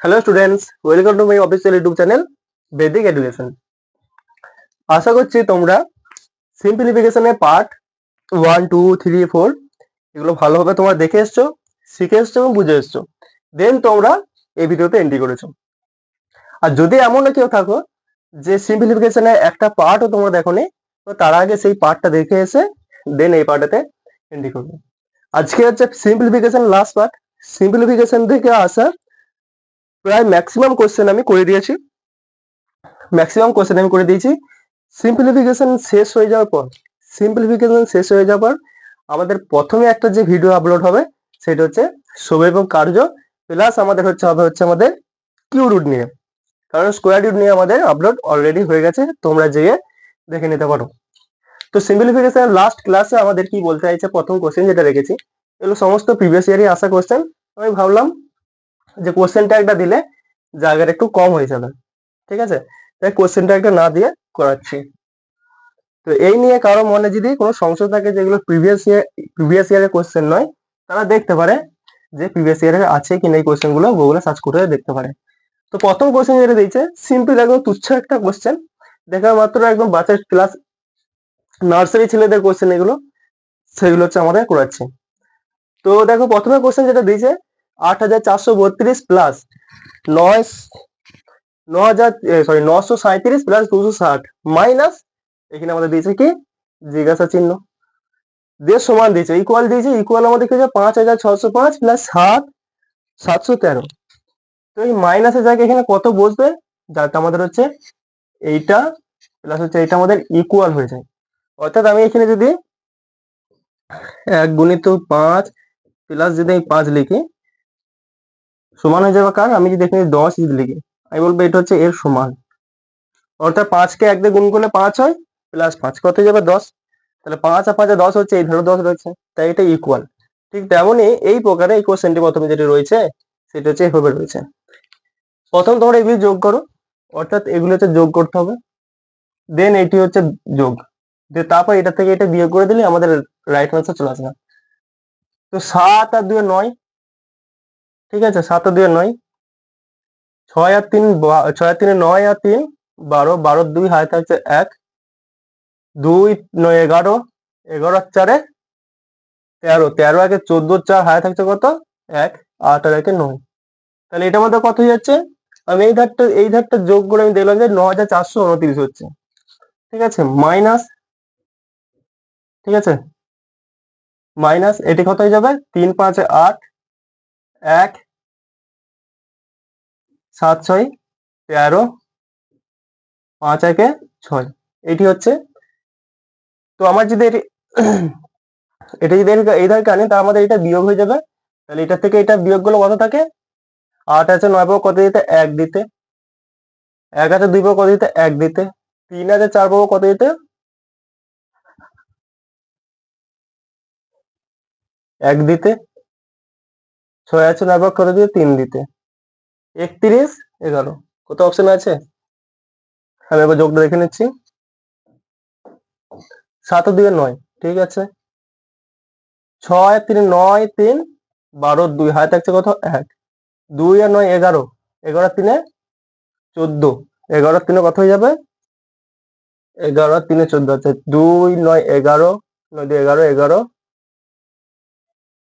Hello students welcome to my official YouTube channel Vedic Education আশা করছি তোমরা সিম্পলিফিকেশনের part one two three four এগুলো ভালোভাবে তোমরা দেখে এসছো, শিখে এসছো এবং বুঝে এসছো। দেন তোমরা এই ভিডিওতে এন্ট্রি করেছ। আর যদি এমনও কেউ থাকো যে সিম্পলিফিকেশনের একটা পার্টও তোমরা দেখোনি, তো তার আগে সেই পার্টটা দেখে এসে দেন এই পার্টেতে এন্ট্রি করবে। আজকে হচ্ছে সিম্পলিফিকেশন লাস্ট পার্ট সিম্পলিফিকেশন থেকে আসা প্রায় ম্যাক্সিমাম কোশ্চেন আমি করে দিয়েছি। ম্যাক্সিমাম কোয়েশ্চেন আমি করে দিয়েছি। সিম্পলিফিকেশন শেষ হয়ে যাওয়ার পর সিম্পলিফিকেশন শেষ হয়ে যাওয়ার পর, আমাদের প্রথমে একটা যে ভিডিও আপলোড হবে, সেটা হচ্ছে শোভ এবং কার্য প্লাস আমাদের হচ্ছে হবে হচ্ছে আমাদের কিউ রুট নিয়ে। কারণ স্কোয়ার রুট নিয়ে আমাদের আপলোড অলরেডি হয়ে গেছে, তোমরা যেয়ে দেখে নিতে পারো। তো সিম্পলিফিকেশন লাস্ট ক্লাসে আমাদের কি বলতে চাইছে, প্রথম কোশ্চেন যেটা রেখেছি, এগুলো সমস্ত প্রিভিয়াস ইয়ারই আসা কোশ্চেন আমি ভাবলাম যে কোশ্চেনটা একটা দিলে জায়গাটা একটু কম হয়ে যাবে। ঠিক আছে? তাই কোশ্চেনটা একটা না দিয়ে করাচ্ছি। তো এই নিয়ে কারও মনে যদি কোনো সংশয় থাকে যেগুলো প্রিভিয়াস ইয়ার প্রিভিয়াস ইয়ারের কোশ্চেন নয়, তারা দেখতে পারে যে প্রিভিয়াস ইয়ারে আছে কি না এই কোশ্চেনগুলো গুগলে সার্চ করে দেখতে পারে। তো প্রথম কোশ্চেন যেটা দিয়েছে সিম্পল একদম তুচ্ছ একটা কোশ্চেন দেখা মাত্র একদম বাচ্চার ক্লাস নার্সারি ছেলেদের কোশ্চেন এগুলো, সেগুলো হচ্ছে আমাদের করাচ্ছি। তো দেখো প্রথমে কোশ্চেন যেটা দিয়েছে আট হাজার চারশো বত্রিশ প্লাস নয় ন হাজার সরি নশো সাঁত্রিশ প্লাস দুশো ষাট। মাইনাস এখানে আমাদের দিয়েছে কি? জিজ্ঞাসা চিহ্ন। দিয়ে সমান দিয়েছে ইকুয়াল দিয়েছে ইকুয়াল আমাদের কি পাঁচ হাজার ছশো পাঁচ প্লাস সাত, সাতশো তেরো। তো এই মাইনাসের জায়গায় এখানে কত বসবে? যাতে আমাদের হচ্ছে এইটা প্লাস হচ্ছে এটা আমাদের ইকুয়াল হয়ে যায়। অর্থাৎ আমি এখানে যদি এক গুণিত পাঁচ প্লাস যদি আমি পাঁচ লিখি সমান হয়ে যাবে কার? আমি যদি এখানে দশ যদি লিখি, আমি বলব এটা হচ্ছে এর সমান। অর্থাৎ পাঁচকে এক দিয়ে গুণ করলে পাঁচ হয় প্লাস পাঁচ কত যাবে? দশ। তাহলে পাঁচ আর পাঁচে দশ হচ্ছে, এই ধরো দশ রয়েছে, তাই এটা ইকুয়াল ঠিক তেমনই এই প্রকারে এই কোশ্চেনটি প্রথমে যেটি রয়েছে, সেটা হচ্ছে এভাবে রয়েছে। প্রথম তোমরা এগুলি যোগ করো, অর্থাৎ এগুলো হচ্ছে যোগ করতে হবে। দেন এটি হচ্ছে যোগ। দিয়ে তারপর এটা থেকে এটা বিয়োগ করে দিলে আমাদের রাইট আনসার চলে আসবে। তো সাত আর দুয়ে নয় ঠিক আছে, সাত আর দুয়ে নয়। ছয় আর তিন ছয় আর তিনে নয় আর তিন, বারো। বারো দুই হাতে থাকছে এক। দুই, নয়, এগারো। এগারো আর চারে তেরো। তেরো একে চোদ্দ, চার হাতে থাকছে কত? এক। আট আর একে নয়। তাহলে এটার মধ্যে কত হয়ে যাচ্ছে? আমি এই ধারটা এই ধারটা যোগ করে আমি দেখলাম যে ন হাজার চারশো উনত্রিশ হচ্ছে। ঠিক আছে, মাইনাস, ঠিক আছে, মাইনাস এটি কত হয়ে যাবে? তিন, পাঁচে, আট এক, সাত, ছয়, তেরো, পাঁচ, একে ছয়। এটি হচ্ছে, তো আমার যদি এটি যদি এই ধারকে আনি তার আমাদের এটা বিয়োগ হয়ে যাবে। তাহলে এটা থেকে এটা বিয়োগগুলো কত থাকে? আট আছে, নয় পাবো কত দিতে? এক দিতে। এক আছে, দুই পাবো কত দিতে? এক দিতে। তিন আছে, চার পাবো কত দিতে? এক দিতে। ছয় নয় পাবো কত দিতে তিন দিতে। একত্রিশ, এগারো। কত অপশন আছে? আমি একবার যোগটা দেখে নিচ্ছি। সাত দুই নয়, ঠিক আছে? ছয়, তিন, নয়, তিন, বারো, দুই। হাতে থাকছে কত? এক। দুই আর নয়, এগারো। এগারো তিনে চোদ্দ। এগারো তিনে কত হয়ে যাবে? এগারো তিনে চোদ্দ। আছে দুই, নয়, এগারো। নয়, দুই, এগারো এগারো।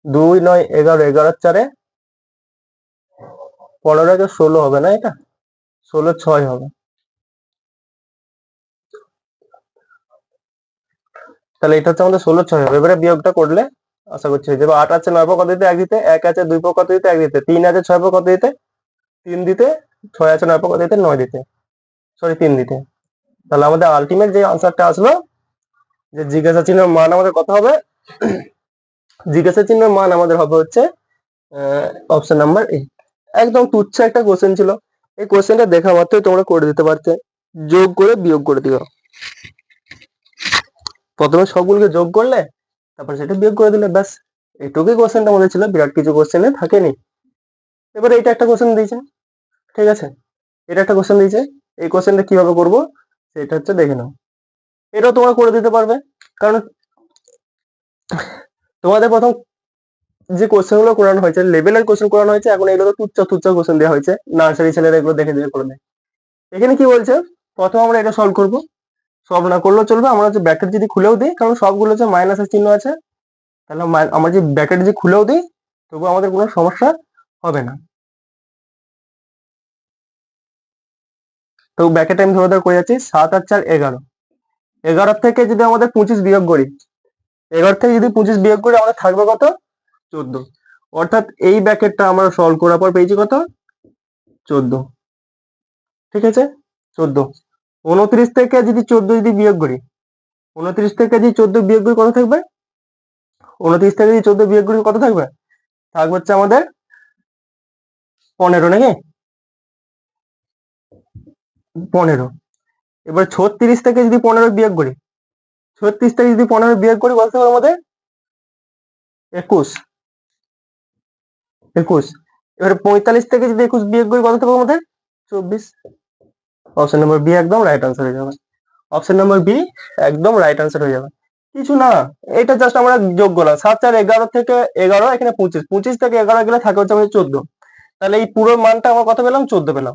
দুই নয় এগারো এগারো চারে পনেরো একে ষোলো হবে না এটা? ষোলো ছয় হবে। তাহলে এটা হচ্ছে আমাদের ষোলো ছয় হবে। এবারে বিয়োগটা করলে আশা করছি হয়ে যাবে। আট আছে নয় পর কত দিতে, এক দিতে, এক আছে দুই পর কত দিতে, এক দিতে। তিন আছে ছয় পর কত দিতে, তিন দিতে, ছয় আছে নয় পর দিতে, নয় দিতে। সরি তিন দিতে। তাহলে আমাদের আলটিমেট যে আনসারটা আসলো, যে জিজ্ঞাসা চিহ্নের মান আমাদের কত হবে? জিজ্ঞাসা চিহ্নের মান আমাদের হবে হচ্ছে অপশন নাম্বার এ একদম তুচ্ছ একটা কোশ্চেন ছিল। এই কোশ্চেনটা দেখা মাত্রই তোমরা করে দিতে পারতে। যোগ করে বিয়োগ করে দিও। প্রথমে সবগুলোকে যোগ করলে, তারপর সেটা বিয়োগ করে দিলে, ব্যাস। এইটুকুই কোশ্চেনটা আমাদের ছিল, বিরাট কিছু কোশ্চেনে থাকেনি। এবারে এটা একটা কোশ্চেন দিয়েছে ঠিক আছে? এটা একটা কোশ্চেন দিয়েছে, এই কোশ্চেনটা কীভাবে করব, সেটা হচ্ছে দেখে নাও। এটাও তোমরা করে দিতে পারবে, কারণ তোমাদের প্রথম যে কোশ্চেনগুলো করানো হয়েছে লেভেলের কোশ্চেন করানো হয়েছে, এখন এগুলো তো তুচ্ছ তুচ্ছ কোশ্চেন দেওয়া হয়েছে। নার্সারি ছেলেরা এগুলো দেখে দেখে করে দেয় এখানে কি বলছে? প্রথম আমরা এটা সলভ করব। সলভ না করলেও চলবে। আমরা হচ্ছে ব্র্যাকেট যদি খুলেও দিই, কারণ সবগুলো হচ্ছে মাইনাসের চিহ্ন আছে। তাহলে আমরা যে ব্র্যাকেট যদি খুলেও দিই, তবু আমাদের কোনো সমস্যা হবে না। তো ব্র্যাকেট আমি ধরে ধরে করে যাচ্ছি, সাত আর চার এগারো। এগারো থেকে যদি আমাদের পঁচিশ বিয়োগ করি এগারো থেকে যদি পঁচিশ বিয়োগ করি আমাদের থাকবে কত? চোদ্দ। অর্থাৎ এই ব্যাকেটটা আমরা সলভ করার পর পেয়েছি কত? চোদ্দ। ঠিক আছে? চোদ্দ। উনত্রিশ থেকে যদি চোদ্দ যদি বিয়োগ করি, উনত্রিশ থেকে যদি চোদ্দ বিয়োগ করি কত থাকবে? উনত্রিশ থেকে যদি চোদ্দ বিয়োগ করি কত থাকবে? থাকবে হচ্ছে আমাদের পনেরো, নাকি? পনেরো। এবার ছত্রিশ থেকে যদি পনেরো বিয়োগ করি ছত্রিশ থেকে যদি পনেরো বিয়োগ করি কত থাকবে আমাদের একুশ। একুশ। এবার পঁয়তাল্লিশ থেকে যদি একুশ বিয়োগ করি কত থাকবে আমাদের চব্বিশ। অপশন নাম্বার বি একদম রাইট আনসার হয়ে যাবে। অপশন নাম্বার বি একদম রাইট আনসার হয়ে যাবে। কিছু না, এটা জাস্ট আমরা যোগ করলাম। সাত চার এগারো থেকে এগারো, এখানে পঁচিশ। পঁচিশ থেকে এগারো গেলে থাকে হচ্ছে আমাদের চোদ্দ। তাহলে এই পুরো মানটা আমরা কত পেলাম? চোদ্দ পেলাম।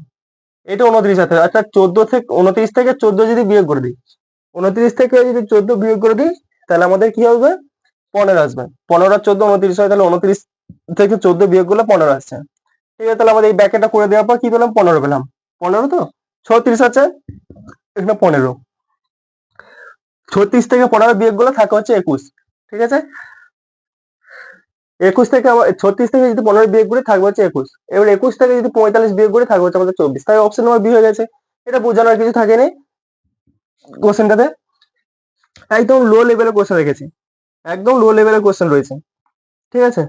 এটা উনত্রিশ আছে আচ্ছা চোদ্দ থেকে, উনত্রিশ থেকে চোদ্দ যদি বিয়োগ করে দিই উনত্রিশ থেকে যদি চোদ্দ বিয়োগ করে দিই, তাহলে আমাদের কি হবে? পনেরো আসবে। পনেরো চোদ্দ উনত্রিশ হয়, তাহলে উনত্রিশ থেকে চোদ্দ বিয়োগ করলে পনেরো আসছে। ঠিক আছে, তাহলে আমাদের এই ব্যাকেটটা করে দেওয়ার পর কি পেলাম? পনেরো পেলাম। পনেরো তো? ছত্রিশ আছে, এখানে পনেরো। ছত্রিশ থেকে পনেরো বিয়োগগুলো থাকে হচ্ছে একুশ। ঠিক আছে? একুশ থেকে ছত্রিশ থেকে যদি পনেরো বিয়োগ করে, থাকবে হচ্ছে একুশ। এবার একুশ থেকে যদি পঁয়তাল্লিশ বিয়োগ করে, থাকবে হচ্ছে আমাদের চব্বিশ। তাই অপশন নাম্বার বি হয়ে গেছে। এটা বোঝানোর কিছু থাকেনি। কোশ্চেনটাতে একদম লো লেভেলের কোশ্চেন রেখেছি। একদম লো লেভেলের কোশ্চেন রয়েছে। ঠিক আছে?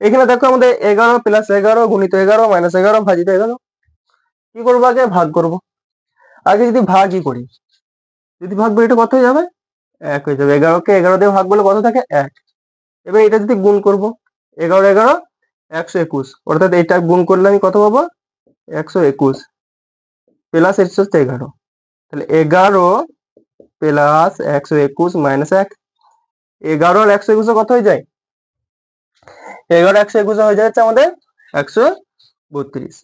এখানে দেখো আমাদের এগারো প্লাস এগারো গুণিত এগারো মাইনাস এগারো ভাজিত এগারো। কি করব আগে? ভাগ করব। আগে যদি ভাগই করি, যদি ভাগ করি এটা কত হয়ে যাবে? এক হয়ে যাবে। এগারোকে এগারো দিয়ে ভাগ করলে কত থাকে? এক। এবার এটা যদি গুণ করব, এগারো এগারো, একশো একুশ। অর্থাৎ এটা গুণ করলে আমি কত পাবো? একশো একুশ। প্লাস একশো এগারো। তাহলে এগারো প্লাস একশো একুশ মাইনাস এক। এগারো আর একশো একুশে কত হয়ে যায়? এগারো একশো একুশে হয়ে যাচ্ছে আমাদের একশো বত্রিশ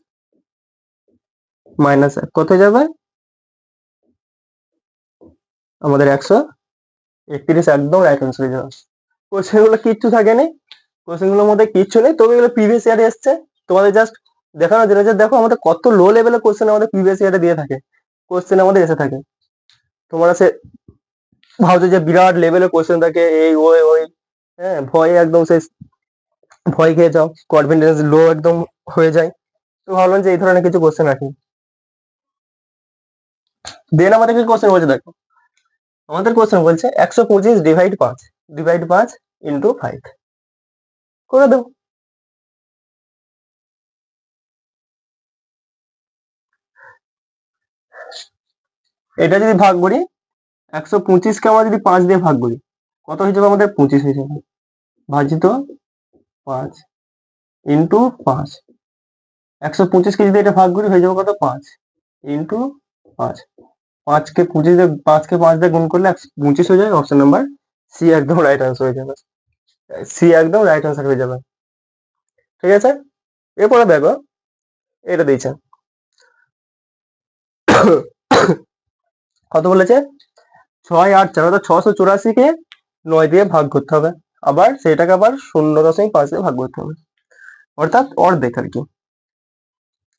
মাইনাস এক। কত যাবে? আমাদের একশো একত্রিশ, একদম রাইট আনসার হয়ে যাবে। কোশ্চেনগুলো কিচ্ছু থাকেনি। কোশ্চেনগুলোর মধ্যে কিচ্ছু নেই। তবে এগুলো প্রিভিয়াস ইয়ারে এসছে। তোমাদের জাস্ট দেখানো যেটা দেখো আমাদের কত লো লেভেলের কোশ্চেন আমাদের প্রিভিয়াস ইয়ারে দিয়ে থাকে। কোশ্চেন আমাদের এসে থাকে। তোমরা সে ভাবছ যে বিরাট লেভেলের কোশ্চেন থাকে, এই ওই ওই হ্যাঁ ভয়ে একদম সে ভয় খেয়ে যাও কনফিডেন্স লো একদম হয়ে যায়। তো ভাবলাম যে, এই ধরনের কিছু কোশ্চেন রাখি। দেন আমাদের কি কোশ্চেন বলছে দেখো? আমাদের কোশ্চেন বলছে, একশো পঁচিশ ডিভাইড পাঁচ ডিভাইড পাঁচ ইন্টু ফাইভ করে দাও এটা যদি ভাগ করি, একশো পঁচিশকে আমরা যদি পাঁচ দিয়ে ভাগ করি, কত হয়ে যাবে আমাদের পঁচিশ হয়ে যাবে। ভাজিত পাঁচ ইন্টু পাঁচ। একশো পঁচিশকে যদি এটা ভাগ করি, হয়ে যাবে কত? পাঁচ ইন্টু পাঁচ। পাঁচকে পঁচিশ দিয়ে, পাঁচকে পাঁচ দিয়ে গুণ করলে একশো পঁচিশ হয়ে যাবে। অপশন নাম্বার সি একদম রাইট আনসার হয়ে যাবে। সি একদম রাইট আনসার হয়ে যাবে। ঠিক আছে? এরপরে দেখো, এটা দিয়েছে। কত বলেছে? ছয় আট চার, অর্থাৎ ছশো চুরাশিকে নয় দিয়ে ভাগ করতে হবে। আবার সেটাকে আবার শূন্য দশমিক পাঁচ দিয়ে ভাগ করতে হবে। অর্থাৎ অর্ধেক আর কি।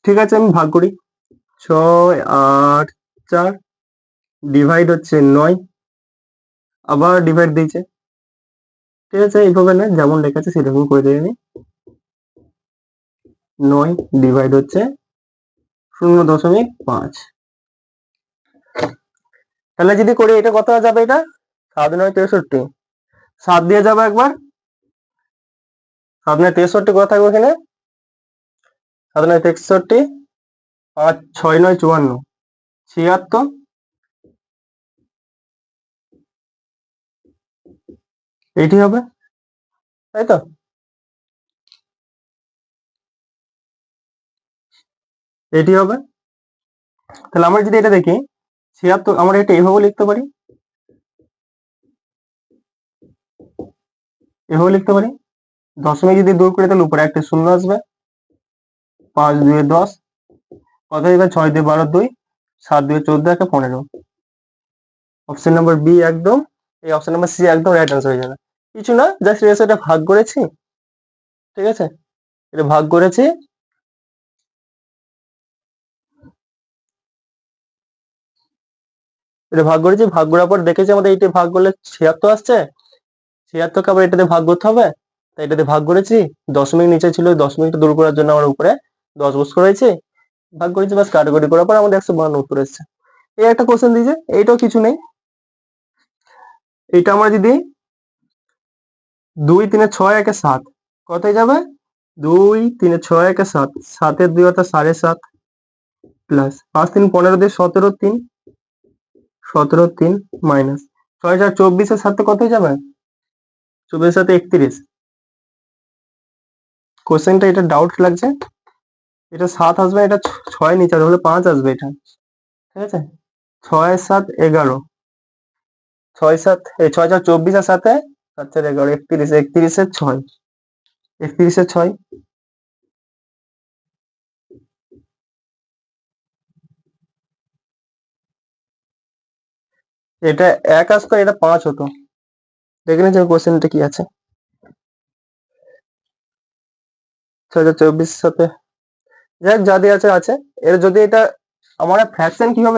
ঠিক আছে, আমি ভাগ করি। ছয় আট চার ডিভাইড হচ্ছে নয়। আবার ডিভাইড দিয়েছে। ঠিক আছে, এইভাবে না, যেমন লেখা আছে সেরকম করে দিয়ে নি নয় ডিভাইড হচ্ছে শূন্য দশমিক পাঁচ। তাহলে যদি করি, এটা কত যাবে এটা? সাত নয় তেষট্টি। সাত দিয়ে যাব একবার। সাত নয় তেষট্টি কত থাকবে এখানে? সাত নয় তেষট্টি, পাঁচ ছয় নয় চুয়ান্ন। ছিয়াত্তর। এইটি হবে। তাই তো? এটি হবে। তাহলে আমরা যদি এটা দেখি ছিয়াত্তর আমরা এটা এভাবে লিখতে পারি? এভাবে লিখতে পারি? দশমিক যদি দূর করে তাহলে উপরে একটা শূন্য আসবে। পাঁচ দুয়ে দশ। কত যাবে ছয় দুই বারো দুই। সাত দুই চোদ্দ একটা পনেরো। অপশন নাম্বার বি একদম। এই অপশন নাম্বার সি একদম রাইট আনসার হয়ে যাবে। কিছু না জাস্ট এটা ভাগ করেছি। ঠিক আছে? এটা ভাগ করেছি। এটা ভাগ করেছি, ভাগ করার পর দেখেছি আমাদের এইটা ভাগ করলে ছিয়াত্তর আসছে। ছিয়াত্তরকে আবার এটাতে ভাগ করতে হবে। তাই এটাতে ভাগ করেছি, দশমিক নিচে ছিল দশমিকটা দূর করার জন্য আমার উপরে দশ বস করেছি। ভাগ করেছি বাস কাটাকুটি করার পর আমাদের একশো বান্ন উত্তর এসছে। এই একটা কোশ্চেন দিয়েছে, এইটাও কিছু নেই। এটা আমরা যদি দুই তিনে ছয় একে সাত, কতই যাবে? দুই তিনে ছয় একে সাত, সাতের দুই অর্থাৎ সাড়ে সাত, প্লাস পাঁচ তিন পনেরো দিয়ে সতেরো তিন সতেরো, তিন মাইনাস ছয় চার চব্বিশের সাথে কত যাবে? চব্বিশের সাথে একত্রিশ। কোশ্চেনটা এটা ডাউট লাগছে। এটা সাত আসবে, এটা ছয় নিচে আসবে পাঁচ আসবে এটা। ঠিক আছে? ছয় সাত এগারো। ছয় সাত এই ছয় চার চব্বিশের সাথে সাত চার এগারো, একত্রিশ, একত্রিশের ছয়। একত্রিশের ছয়। এটা এক আসতো এটা পাঁচ হতো। দেখে নিচ্ছি কোশ্চেনটা কি আছে। ছয় হাজার চব্বিশ সাথে। যাক আছে যদি এটা আমার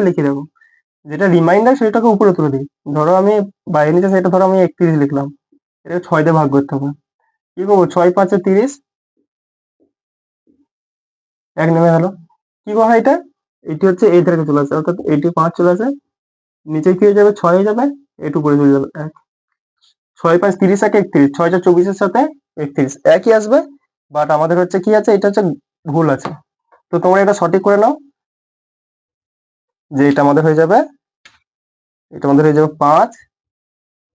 লিখে দেবো? যেটা রিমাইন্ডার সেটাকে উপরে তুলে দিই। ধরো আমি বাইরে নিচে, সেটা ধরো আমি একত্রিশ লিখলাম। দিয়ে ভাগ করতে হবে। কি করব? ছয় তিরিশ। এক নেমে কি এটা? এটি হচ্ছে এই চলে আসে, অর্থাৎ এইটি পাঁচ চলে আসে। নিচে কি হয়ে যাবে? ছয় হয়ে যাবে? এটু উপরে চলে যাবে। এক। ছয় পাঁচ তিরিশ একে একত্রিশ। ছয় চার চব্বিশের সাথে একত্রিশ। একই আসবে বাট আমাদের হচ্ছে কি আছে? এটা হচ্ছে ভুল আছে। তো তোমরা এটা সঠিক করে নাও। যে এটা আমাদের হয়ে যাবে, এটা আমাদের হয়ে যাবে পাঁচ।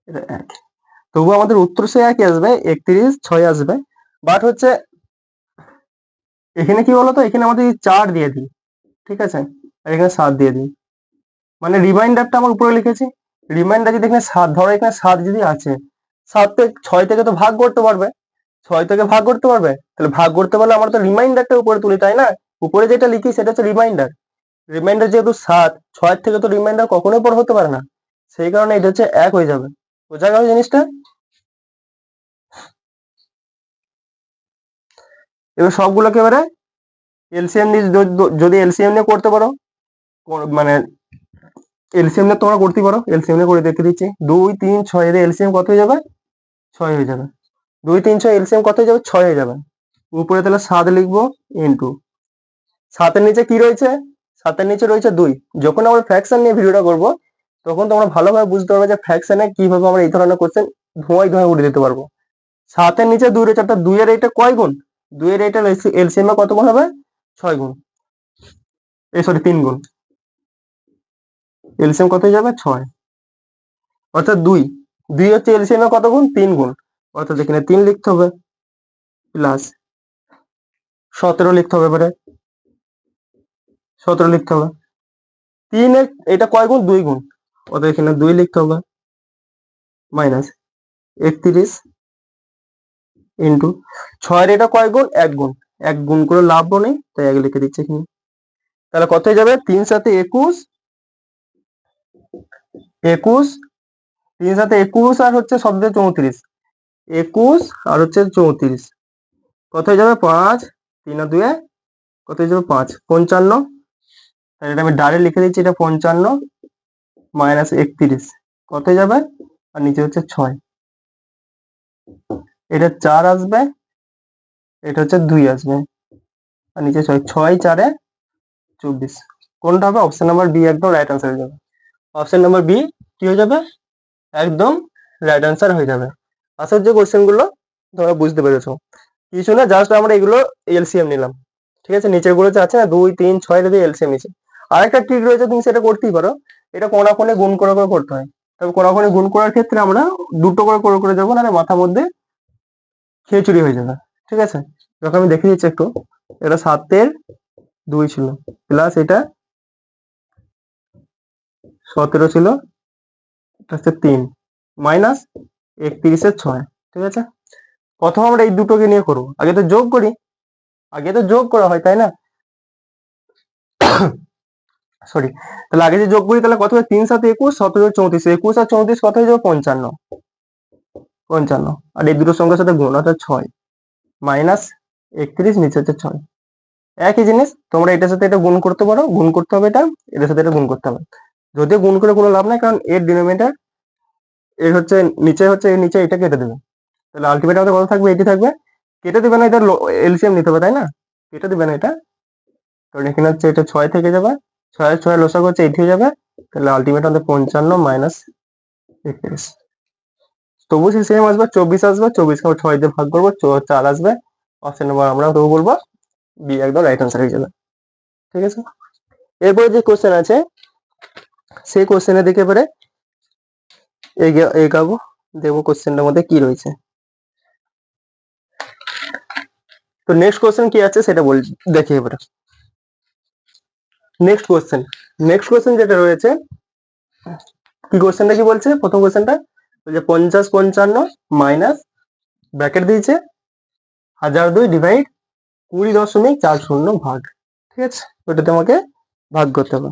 এটা এক। তবু আমাদের উত্তর সে একই আসবে। একত্রিশ, ছয় আসবে। বাট হচ্ছে এখানে কি বলতো? এখানে আমাদের চার দিয়ে দিই। ঠিক আছে? আর এখানে সাত দিয়ে দিই। মানে রিমাইন্ডারটা আমার উপরে লিখেছি। রিমাইন্ডার যদি এখানে সাত, ধরো এখানে সাত যদি আছে, সাত থেকে ছয় থেকে তো ভাগ করতে পারবে। ছয় থেকে ভাগ করতে পারবে? তাহলে ভাগ করতে পারলে আমার তো রিমাইন্ডারটা উপরে তুলি, তাই না? উপরে যেটা লিখি সেটা হচ্ছে রিমাইন্ডার। রিমাইন্ডার যেহেতু সাত, ছয়ের থেকে তো রিমাইন্ডার কখনোই পর হতে পারে না। সেই কারণে এটা হচ্ছে এক হয়ে যাবে। বোঝা গেল জিনিসটা? এবার সবগুলোকে এবারে এলসিএম নিয়ে যদি- এলসিএম নিয়ে করতে পারো মানে এলসিএম নিয়ে তোমরা করতে পারো। এলসিএম করে দেখতে দিচ্ছি। দুই, তিন, ছয় এর এলসিএম কত হয়ে যাবে? ছয় হয়ে যাবে। দুই, তিন, ছয় এলসিএম কত হয়ে যাবে? ছয় হয়ে যাবে। উপরে তাহলে সাত লিখব ইন্টু সাতের নিচে কি রয়েছে? সাতের নিচে রয়েছে দুই। যখন আমরা ফ্র্যাকশন নিয়ে ভিডিওটা করব, তখন তোমরা ভালোভাবে বুঝতে পারবে যে ফ্র্যাকশনে কীভাবে আমরা এই ধরনের কোশ্চেন ধোঁয়ায় ধোঁয়ায় উড়ে দিতে পারব। সাতের নিচে দুই রয়েছে, অর্থাৎ দুইয়ের এইটা কয় গুণ? দুইয়ের এইটা এলসিএম এ কত গুণ হবে? ছয় গুণ। এই সরি তিন গুণ। এলসিএম কত যাবে? ছয়। অর্থাৎ দুই। দুই হচ্ছে এলসিএম এ কত গুণ? তিন গুণ। অর্থাৎ এখানে তিন লিখতে হবে। প্লাস সতেরো লিখতে হবে এবারে। সতেরো লিখতে হবে। তিনের এটা কয় গুণ? দুই গুণ। অর্থাৎ এখানে দুই লিখতে হবে। মাইনাস একত্রিশ ইন্টু ছয়ের এটা কয় গুণ? এক গুণ। এক গুণ করে লাভ নেই, তাই এক লিখে দিচ্ছি এখানে। তাহলে কত যাবে? তিন সাথে একুশ একুশ তিন সাথে একুশ আর হচ্ছে শব্দে চৌত্রিশ। একুশ আর হচ্ছে চৌত্রিশ। কত হয়ে যাবে? পাঁচ। তিন আর দুয়ে কত হয়ে যাবে? পাঁচ। পঞ্চান্ন। তাহলে এটা আমি ডাইরেক্ট লিখে দিচ্ছি, এটা পঞ্চান্ন মাইনাস একত্রিশ। কত হয়ে যাবে? আর নিচে হচ্ছে ছয়। এটা চার আসবে, এটা হচ্ছে দুই আসবে। আর নিচে ছয় ছয়, চারে চব্বিশ। কোনটা হবে? অপশন নাম্বার বি একদম রাইট আনসার হয়ে যাবে। অপশন নাম্বার বি কি হয়ে যাবে? একদম রাইট অ্যান্সার হয়ে যাবে। আসল যে কোশ্চেনগুলো তোমরা বুঝতে পেরেছ। কিছু না জাস্ট আমরা এগুলো এলসিএম নিলাম। ঠিক আছে? নিচের গুলোতে আছে না, দুই, তিন, ছয় যদি এলসিএম নিচে। আরেকটা ট্রিক রয়েছে, তুমি সেটা করতেই পারো। এটা কোনাকোনে গুণ করে করে করতে হয়। তবে কোনাকোনে গুণ করার ক্ষেত্রে আমরা দুটো করে করে করে যাব না মাথার মধ্যে খেচুরি হয়ে যাবে। ঠিক আছে? যখন আমি দেখে দিচ্ছি একটু। এটা সাতের দুই ছিল। প্লাস এটা সতেরো ছিল হচ্ছে তিন। মাইনাস একত্রিশের ছয়, ঠিক আছে? প্রথম আমরা এই দুটোকে নিয়ে করব। আগে তো যোগ করি, আগে তো যোগ করা হয়, তাই না? সরি তাহলে আগে যে যোগ করি, তাহলে কত হয়? তিন সাথে একুশ, সতেরো চৌত্রিশ। একুশ আর চৌত্রিশ কত হয়ে যাবে? পঞ্চান্ন। পঞ্চান্ন। আর এই দুটো সংখ্যার সাথে গুণ অর্থাৎ ছয়। মাইনাস একত্রিশ, নিচে হচ্ছে ছয়। একই জিনিস, তোমরা এটার সাথে এটা গুণ করতে পারো, গুণ করতে হবে এটা এটার সাথে এটা গুণ করতে হবে। যদিও গুণ করে কোনো লাভ নাই, কারণ এর ডিনোমিনেটর এর হচ্ছে নিচে হচ্ছে, এর নিচে এটা কেটে দেবে। তাহলে আলটিমেট আমাদের কত থাকবে? এটি থাকবে। কেটে দেবে না, এটা এলসিএম নিতে হবে, তাই না? কেটে দেবে না এটা। কারণ এখানে হচ্ছে এটা ছয় থেকে যাবে। ছয় ছয় লসাগু হচ্ছে এইট হয়ে যাবে। তাহলে আলটিমেট আমাদের পঞ্চান্ন মাইনাস একত্রিশ। তবু সে সেম আসবে, চব্বিশ আসবে, চব্বিশকে আমরা ছয় দিয়ে ভাগ করব চার আসবে। অপশন নম্বর আমরা তবু বলব বি একদম রাইট আনসার হয়ে যাবে। ঠিক আছে? এরপরে যে কোশ্চেন আছে সেই কোশ্চেনের দিকে এবারে এগাবো, দেখব কোশ্চেনটার মধ্যে কি রয়েছে। তো নেক্সট কোশ্চেন কি আছে সেটা বল, দেখি এবারে নেক্সট কোশ্চেন নেক্সট কোশ্চেন যেটা রয়েছে, কি কোশ্চেনটা কি বলছে? প্রথম কোশ্চেনটা বলছে পঞ্চাশ পঞ্চান্ন মাইনাস ব্র্যাকেট দিয়েছে, হাজার দুই ডিভাইড কুড়ি দশমিক চার শূন্য ভাগ। ঠিক আছে? ওটা তোমাকে ভাগ করতে হবে।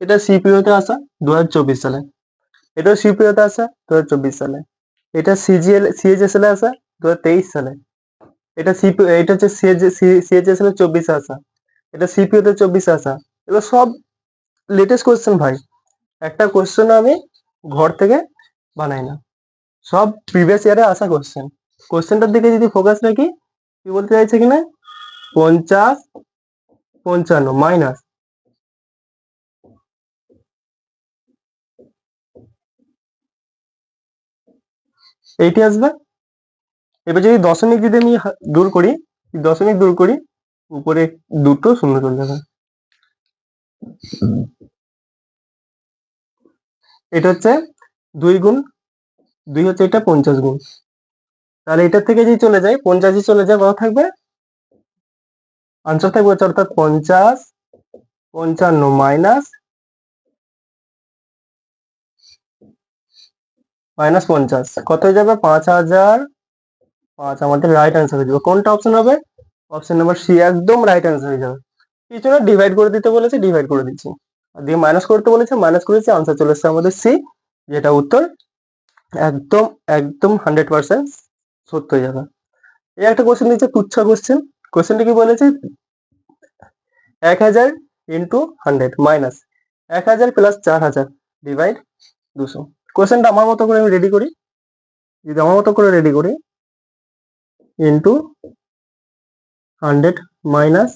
এটা সিপিওতে আসা দু হাজার চব্বিশ সালে। এটাও সিপিওতে আসা দু হাজার চব্বিশ সালে। এটা সিজিএল সিএইচএসএল এ আসা দু হাজার তেইশ সালে। এটা সিপি এটা হচ্ছে সিএইচএসএল এর চব্বিশে আসা এটা সিপিওতে চব্বিশে আসা এবার সব লেটেস্ট কোশ্চেন ভাই। একটা কোশ্চেন আমি ঘর থেকে বানাই না। সব প্রিভিয়াস ইয়ারে আসা কোশ্চেন কোশ্চেনটার দিকে যদি ফোকাস রাখি, কি বলতে চাইছে কিনা? পঞ্চাশ, পঞ্চান্ন মাইনাস এইটি আসবে। এবার যদি দশমিক যদি আমি দূর করি, দশমিক দূর করি, উপরে দুটো শূন্য চলে যাবে। এটা হচ্ছে দুই গুণ, দুই হচ্ছে এটা পঞ্চাশ গুণ। তাহলে এটার থেকে যদি চলে যায় পঞ্চাশই চলে যায় কত থাকবে? আনসার থাকবে হচ্ছে অর্থাৎ পঞ্চাশ, পঞ্চান্ন মাইনাস মাইনাস পঞ্চাশ। কত হয়ে যাবে? পাঁচ হাজার। পাঁচ, আমাদের রাইট অ্যান্সার হয়ে যাবে। কোনটা অপশন হবে? অপশন নাম্বার সি একদম রাইট অ্যান্সার হয়ে যাবে। কিছু না ডিভাইড করে দিতে বলেছে ডিভাইড করে দিচ্ছি। আর দিয়ে মাইনাস করতে বলেছে মাইনাস করেছি আনসার চলে এসেছে আমাদের সি যেটা উত্তর একদম একদম হান্ড্রেড পার্সেন্ট সত্য হয়ে যাবে। এই একটা কোশ্চেন দিচ্ছে তুচ্ছ কোশ্চেন কোশ্চেনটা কি বলেছে? এক হাজার ইন্টু হান্ড্রেড মাইনাস এক হাজার প্লাস চার হাজার ডিভাইড দুশো। কোশ্চেনটা আমার মতো করে আমি রেডি করি। যদি আমার মতো করে রেডি করি ইন্টু হান্ড্রেড মাইনাস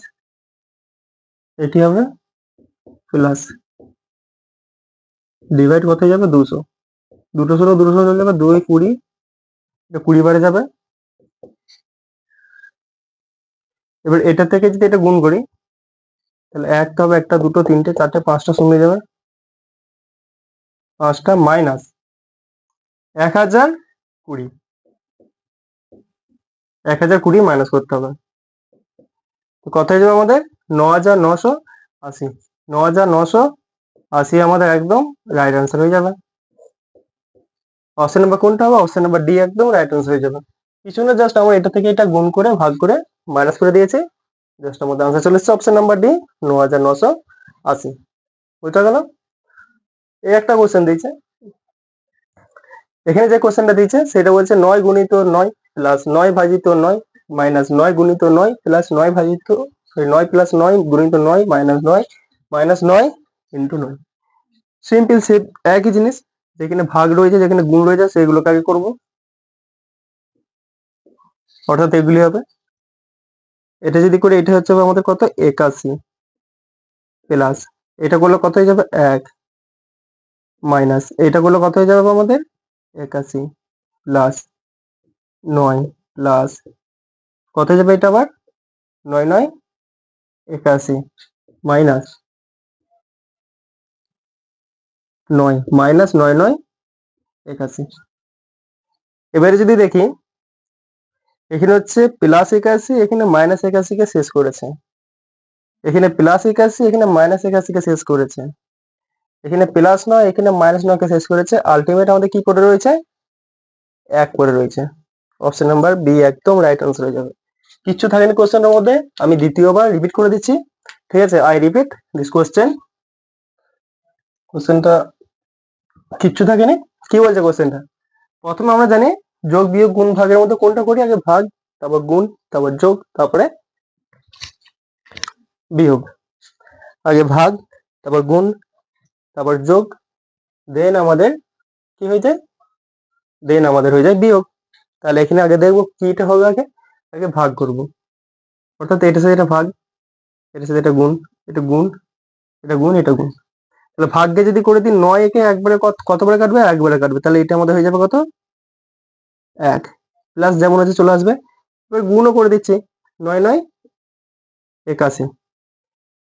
এটি হবে প্লাস ডিভাইড কত যাবে? দুশো। দুটো ষোলো দুটো ষোলো যাবে দুই, কুড়ি। এটা কুড়ি বারে যাবে। এবার এটা থেকে যদি এটা গুণ করি, তাহলে একটা হবে একটা, দুটো, তিনটে, চারটে, পাঁচটা, শূন্য যাবে। পাঁচটা মাইনাস এক হাজার কুড়ি। এক হাজার কুড়ি মাইনাস করতে হবে। তো কত হয়ে যাবে আমাদের? ন হাজার নশো আশি। ন হাজার নশো আশি আমাদের একদম রাইট অ্যান্সার হয়ে যাবে। অপশন নাম্বার কোনটা হবে? অপশন নাম্বার ডি একদম রাইট অ্যান্সার হয়ে যাবে। কিছু না জাস্ট আমরা এটা থেকে এটা গুণ করে, ভাগ করে মাইনাস করে দিয়েছি। জাস্ট আমাদের আনসার চলে এসেছে। অপশন নাম্বার ডি ন হাজার নশো আশি। বুঝতে গেল। এই একটা কোশ্চেন দিয়েছে। এখানে যে কোশ্চেনটা দিয়েছে, সেটা বলছে নয় গুণিত নয় প্লাস নয় ভাজিত নয় মাইনাস নয় গুণিত নয় প্লাস নয় ভাজিত নয় প্লাস নয় গুণিত নয় মাইনাস নয় মাইনাস নয় ইন্টু নয়। সিম্পল সেপ একই জিনিস, যেখানে ভাগ রয়েছে, যেখানে গুণ রয়েছে, সেগুলোকে আগে করব। অর্থাৎ এগুলি হবে। এটা যদি করি, এটা হচ্ছে আমাদের কত? একাশি। প্লাস এটা করলে কত হয়ে যাবে? এক। মাইনাস। এটা করলে কত হয়ে যাবে আমাদের? একাশি প্লাস নয় প্লাস কত হয়ে যাবে এটা আবার? নয় নয় একাশি মাইনাস নয় মাইনাস নয় নয় একাশি। এবারে যদি দেখি, এখানে হচ্ছে প্লাস একাশি, এখানে মাইনাস একাশিকে শেষ করেছে। এখানে প্লাস একাশি, এখানে মাইনাস একাশিকে শেষ করেছে। এখানে প্লাস নয়, এখানে মাইনাস নয়কে শেষ করেছে। আলটিমেট আমাদের কি করে রয়েছে? এক করে রয়েছে। অপশন নাম্বার বি একদম রাইট আনসার হয়ে যাবে। কিচ্ছু থাকেনি কোশ্চেনের মধ্যে। আমি দ্বিতীয়বার রিপিট করে দিচ্ছি। ঠিক আছে আই রিপিট দিস কোশ্চেন কোশ্চেনটা কিচ্ছু থাকেনি? কি বলছে কোশ্চেনটা প্রথমে আমরা জানি যোগ বিয়োগ গুণ ভাগের মধ্যে কোনটা করি? আগে ভাগ, তারপর গুণ, তারপর যোগ, তারপরে বিয়োগ। আগে ভাগ, তারপর গুণ তারপর যোগ দেন আমাদের কি হয়ে যায়? দেন আমাদের হয়ে যায় বিয়োগ। তাহলে এখানে আগে দেখব কিটা হবে আগে? আগে ভাগ করব। অর্থাৎ এটার সাথে এটা ভাগ এটার সাথে এটা গুণ এটা গুণ এটা গুণ এটা গুণ। তাহলে ভাগ্যে যদি করে দিই নয় একে একবারে কত, কতবারে কাটবে? একবারে কাটবে। তাহলে এটা আমাদের হয়ে যাবে কত? এক। প্লাস যেমন আছে চলে আসবে। এবার গুণও করে দিচ্ছি। নয় নয়, একাশি।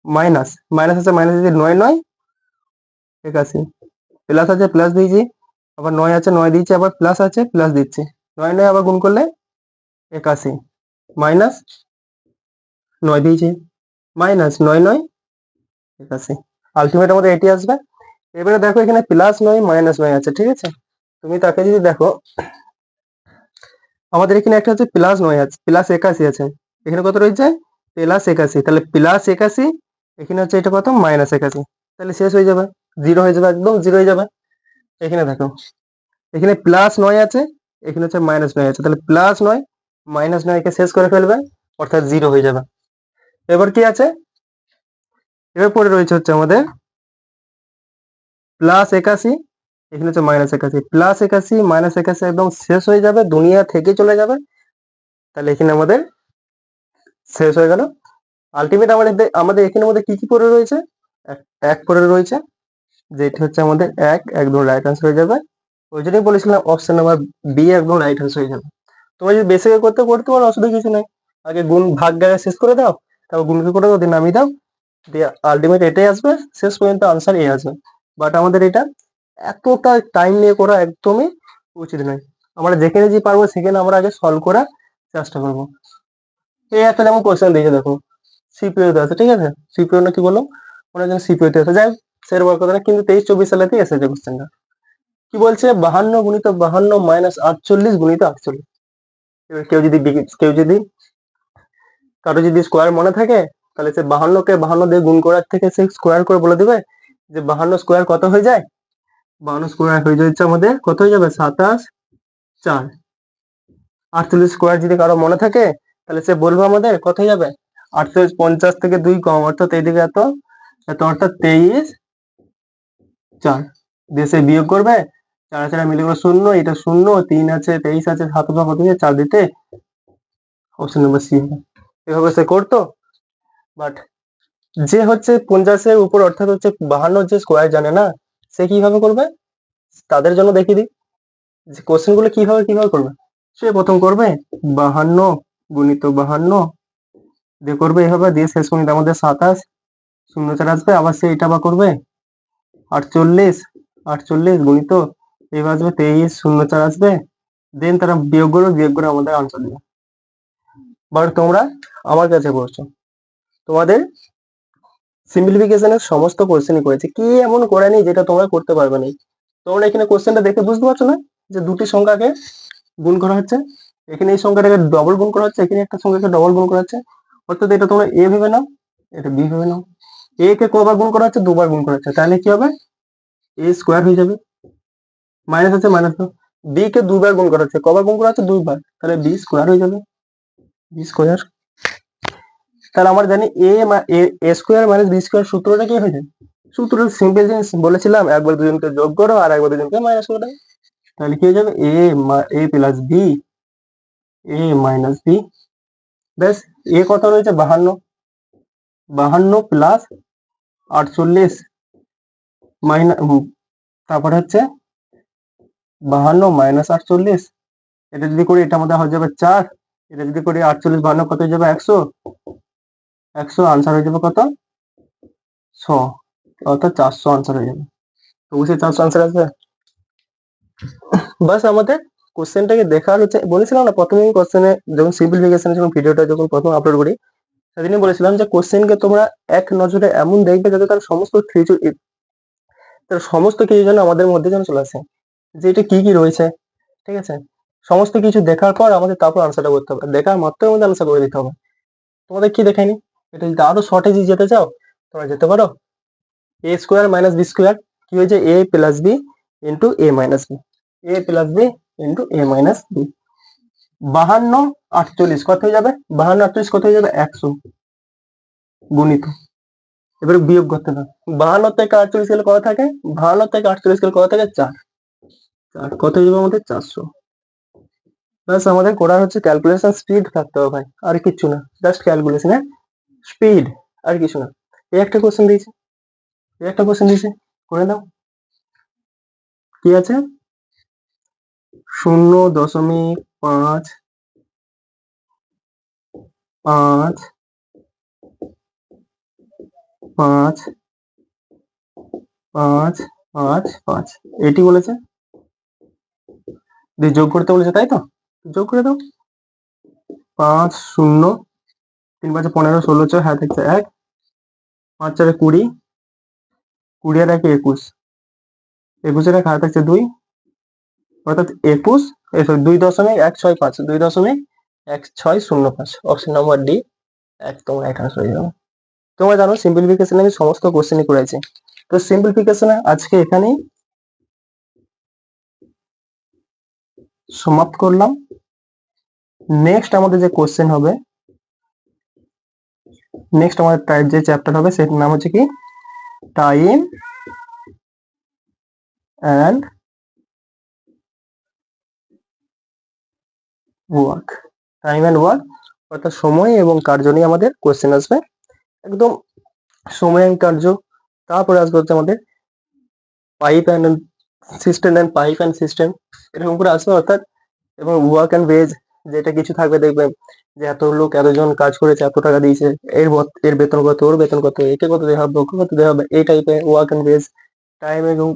মাইনাস মাইনাস আছে মাইনাস যদি নয় নয় একাশি প্লাস আছে প্লাস দিয়েছি। আবার নয় আছে, নয় দিয়েছি, আবার প্লাস আছে প্লাস দিচ্ছি। নয় নয় আবার গুণ করলে একাশি। মাইনাস নয় দিয়েছি। মাইনাস নয় নয়, একাশি। আলটিমেট আমাদের এটি আসবে। এবারে দেখো এখানে প্লাস নয় মাইনাস নয় আছে, ঠিক আছে? তুমি তাকে যদি দেখো, আমাদের এখানে একটা হচ্ছে প্লাস নয় আছে প্লাস একাশি আছে। এখানে কত রয়েছে? প্লাস একাশি। তাহলে প্লাস একাশি, এখানে হচ্ছে এটা কত? মাইনাস একাশি। তাহলে শেষ হয়ে যাবে। জিরো হয়ে যাবে, একদম জিরো হয়ে যাবে। এখানে দেখো, এখানে প্লাস নয় আছে, এখানে হচ্ছে মাইনাস নয় আছে। তাহলে প্লাস নয় মাইনাস নয়কে শেষ করে ফেলবে, অর্থাৎ জিরো হয়ে যাবে। এবার কি আছে? এবার পরে রয়েছে হচ্ছে আমাদের প্লাস একাশি, এখানে হচ্ছে মাইনাস একাশি। প্লাস একাশি মাইনাস একাশি একদম শেষ হয়ে যাবে, দুনিয়া থেকে চলে যাবে। তাহলে এখানে আমাদের শেষ হয়ে গেল। আলটিমেট আমাদের আমাদের এখানের মধ্যে কি কি পড়ে রয়েছে? এক- এক পড়ে রয়েছে। যেটি হচ্ছে আমাদের এক, একদম রাইট আনসার হয়ে যাবে। ওই জন্যই বলেছিলাম অপশন নাম্বার বি একদম রাইট আনসার হয়ে যাবে। তোমরা যদি বেসিকে করতে করতে পারো, অসুবিধা কিছু নাই। আগে গুণ ভাগ গায়ে শেষ করে দাও, তারপর গুণকে করে দাও দিয়ে নামিয়ে দাও। দিয়ে আলটিমেট এটাই আসবে, শেষ পর্যন্ত আনসার এ আসবে। বাট আমাদের এটা এতটা টাইম নিয়ে করা একদমই উচিত নয়। আমরা যেখানে যে পারব, সেখানে আমরা আগে সলভ করার চেষ্টা করব। এই একটা যেমন কোশ্চেন দিয়েছে, দেখো। সিপিও আছে, ঠিক আছে? সিপিও না কি বললাম ওনার জন্য সিপিও আছে। যাই সের বড় কথা না কিন্তু তেইশ চব্বিশ সালেতেই এসেছে কোশ্চেনটা কি বলছে? বাহান্ন গুণিত বাহান্ন মাইনাস আটচল্লিশ গুণিত আটচল্লিশ। এবার কেউ যদি কেউ যদি কারও যদি স্কোয়ার মনে থাকে, তাহলে সে বাহান্নকে বাহান্ন দিয়ে গুণ করার থেকে সে স্কোয়ার করে বলে দিবে যে বাহান্ন স্কোয়ার কত হয়ে যায়? বাহান্ন স্কোয়ার হয়ে যাচ্ছে আমাদের কত হয়ে যাবে? সাতাশ চার। আটচল্লিশ স্কোয়ার যদি কারও মনে থাকে, তাহলে সে বলবে আমাদের কত হয়ে যাবে? আটচল্লিশ পঞ্চাশ থেকে দুই কম, অর্থাৎ এইদিকে এত এত অর্থাৎ তেইশ চার সে বিয়োগ করবে। চার চার মিলে গেলো শূন্য, এটা শূন্য, তিন আছে, তেইশ আছে, সাত কত চার দিতে। অপশন নাম্বার সি হবে। এভাবে সে করতো। বাট যে হচ্ছে পঞ্চাশের উপর অর্থাৎ হচ্ছে বাহান্ন যে স্কোয়ার জানে না, সে কীভাবে করবে? তাদের জন্য দেখিয়ে দিই। যে কোশ্চেনগুলো কীভাবে কীভাবে করবে? সে প্রথম করবে বাহান্ন গুণিত বাহান্ন। দিয়ে করবে এভাবে, দিয়ে শেষ পর্যন্ত আমাদের সাতাশ। শূন্য চার আসবে, আবার সে এটা বা করবে আটচল্লিশ আটচল্লিশ গুণিত এবার আসবে তেইশ, শূন্য চার আসবে। দেন তারা বিয়োগ করবে, বিয়োগ করে আমাদের আনসার দেবে। বাট তোমরা আমার কাছে করছ তোমাদের সিম্পলিফিকেশনের সমস্ত কোশ্চেনই করেছে। কি এমন করে করেনি যেটা তোমরা করতে পারবে না? তোমরা এখানে কোশ্চেনটা দেখে বুঝতে পারছ না? যে দুটি সংখ্যাকে গুণ করা হচ্ছে। এখানে এই সংখ্যাটাকে ডবল গুণ করা হচ্ছে। এখানে একটা সংখ্যাকে ডবল গুণ করা হচ্ছে। অর্থাৎ এটা তোমরা এ ভেবে নাও, এটা বি ভেবে নাও। এ কে কবার গুণ করা হচ্ছে? দুবার গুণ করা হচ্ছে। তাহলে কি হবে? এ স্কোয়ার হয়ে যাবে। মাইনাস আছে মাইনাস বি কে দুবার গুণ করা হচ্ছে। কবার গুণ করা হচ্ছে? দুইবার তাহলে বি স্কোয়ার হয়ে যাবে। বি স্কোয়ার তাহলে আমরা জানি A A square minus B square সূত্রটা কি হয়ে যায় সূত্রটা সিম্পল জিনিস বলেছিলাম। একবার দুজনকে যোগ করো আর একবার দুজনকে মাইনাস করে তাহলে কি হয়ে যাবে? A A plus B A minus B ব্যাস এ কত রয়েছে? বাহান্ন। বাহান্ন প্লাস আটচল্লিশ মাইনাস তারপরে হচ্ছে বাহান্ন মাইনাস আটচল্লিশ। এটা যদি করি এটা আমাদের হয়ে যাবে চার। এটা যদি করি, আটচল্লিশ বাহান্ন কত হয়ে যাবে? একশো। একশো আনসার হয়ে যাবে কত? ছ। অর্থাৎ চারশো আনসার হয়ে যাবে। তো চারশো আনসার আসবে বাস আমাদের কোশ্চেনটাকে দেখার হচ্ছে, বলেছিলাম না প্রথমে কোশ্চেনে যখন সিম্পলিফিকেশন যখন ভিডিওটা যখন প্রথম আপলোড করি সেদিনই বলেছিলাম যে কোশ্চেনকে তোমরা এক নজরে এমন দেখবে যাতে তার সমস্ত কিছু তার সমস্ত কিছু যেন আমাদের মধ্যে যেন চলে আসে। যে এটা কি কি রয়েছে, ঠিক আছে? সমস্ত কিছু দেখার পর আমাদের তারপর আনসারটা করতে হবে। দেখার মাত্রই আমাদের আনসার করে দিতে হবে। তোমাদের কি দেখায়নি এটা যদি আরও শর্টেজ যেতে চাও, তোমরা যেতে পারো। A square minus B square কি হয়েছে? A plus B into A minus B A plus B into A minus B বাহান্ন, আটচল্লিশ, কত হয়ে যাবে? বাহান্ন, আটচল্লিশ, কত হয়ে যাবে? একশো গুণিত। এবারে বিয়োগ করতে হবে। বাহান্ন থেকে আটচল্লিশ গেলে কত থাকে? বাহান্ন থেকে আটচল্লিশ গেলে কত থাকে? চার। চার। কত হয়ে যাবে আমাদের? চারশো। ব্যাস, আমাদের করার হচ্ছে ক্যালকুলেশন স্পিড থাকতে হবে ভাই। আর কিচ্ছু না। জাস্ট ক্যালকুলেশন স্পিড আর কিছু না। এই একটা কোশ্চেন দিয়েছে। এই একটা কোশ্চেন দিয়েছে। করে দাও। কি আছে? শূন্য দশমিক পাঁচ পাঁচ পাঁচ পাঁচ পাঁচ পাঁচ। এটি বলেছে? দিয়ে যোগ করতে বলেছে, তাই তো? যোগ করে দাও। পাঁচ, শূন্য, তিন পাঁচে পনেরো, ষোলো, ছয় হাতে থাকছে এক, পাঁচ, চারে কুড়ি কুড়ি আর একে, একুশ। একুশের এক হাতে থাকছে দুই, অর্থাৎ একুশ দুই দশমিক এক ছয় পাঁচ, দুই দশমিক এক ছয় শূন্য পাঁচ। অপশন নাম্বার ডি এক তোমার রাইট আনসার হয়ে যাবে। তোমরা জানো সিম্পলিফিকেশন আমি সমস্ত কোশ্চেনই করেছি। তো সিম্পলিফিকেশনে আজকে এখানেই সমাপ্ত করলাম। নেক্সট আমাদের যে কোশ্চেন হবে নেক্সট আমাদের যে চ্যাপ্টার হবে, সেটার নাম হচ্ছে কি? Time and work time and work অর্থাৎ সময় এবং কার্য নিয়ে আমাদের কোশ্চেন আসবে। একদম সময় অ্যান্ড কার্য, তারপরে আসবে হচ্ছে আমাদের pipe and cistern and pipe and cistern এরকম করে আসবে অর্থাৎ, এবং ওয়ার্ক অ্যান্ড ওয়েজ যেটা কিছু থাকবে দেখবে যে এত লোক এতজন কাজ করেছে, এত টাকা দিয়েছে, এর এর বেতন কত, ওর বেতন কত, একে কত দেওয়া হবে ওকে কত দেওয়া হবে এই টাইপের ওয়ার্ক অ্যান্ড ওয়েজ টাইম এবং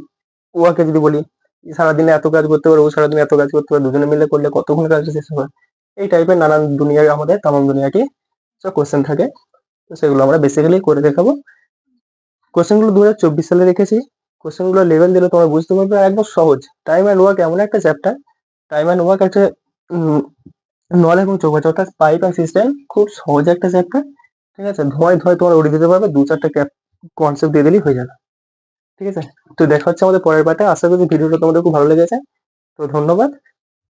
ওয়ার্কে যদি বলি সারাদিনে এত কাজ করতে পারে ও সারাদিনে এত কাজ করতে পারে দুজনে মিলে করলে কতক্ষণ কাজ শেষ হবে এই টাইপের নানান দুনিয়ায় আমাদের, তামাম দুনিয়াটি সব কোয়েশ্চেন থাকে। তো সেগুলো আমরা বেসিক্যালি করে দেখাবো। কোশ্চেনগুলো দু হাজার চব্বিশ সালে রেখেছি। কোশ্চেনগুলো লেভেল দিলে তোমরা বুঝতে পারবে, আর একদম সহজ। টাইম অ্যান্ড ওয়ার্ক এমন একটা চ্যাপ্টার টাইম অ্যান্ড ওয়ার্ক একটা নল এবং চৌকাচ, অর্থাৎ পাইপ অ্যান্ড সিস্টেম খুব সহজ একটা চ্যাপ্টার ঠিক আছে? ধোঁয়ায় ধোঁয়ায় তোমরা উড়িয়ে দিতে পারবে দু চারটা কনসেপ্ট দিয়ে দিলেই হয়ে যাবে। ঠিক আছে? তো দেখা হচ্ছে আমাদের পরের পার্টে আশা করি ভিডিওটা তোমাদের খুব ভালো লেগেছে। তো ধন্যবাদ।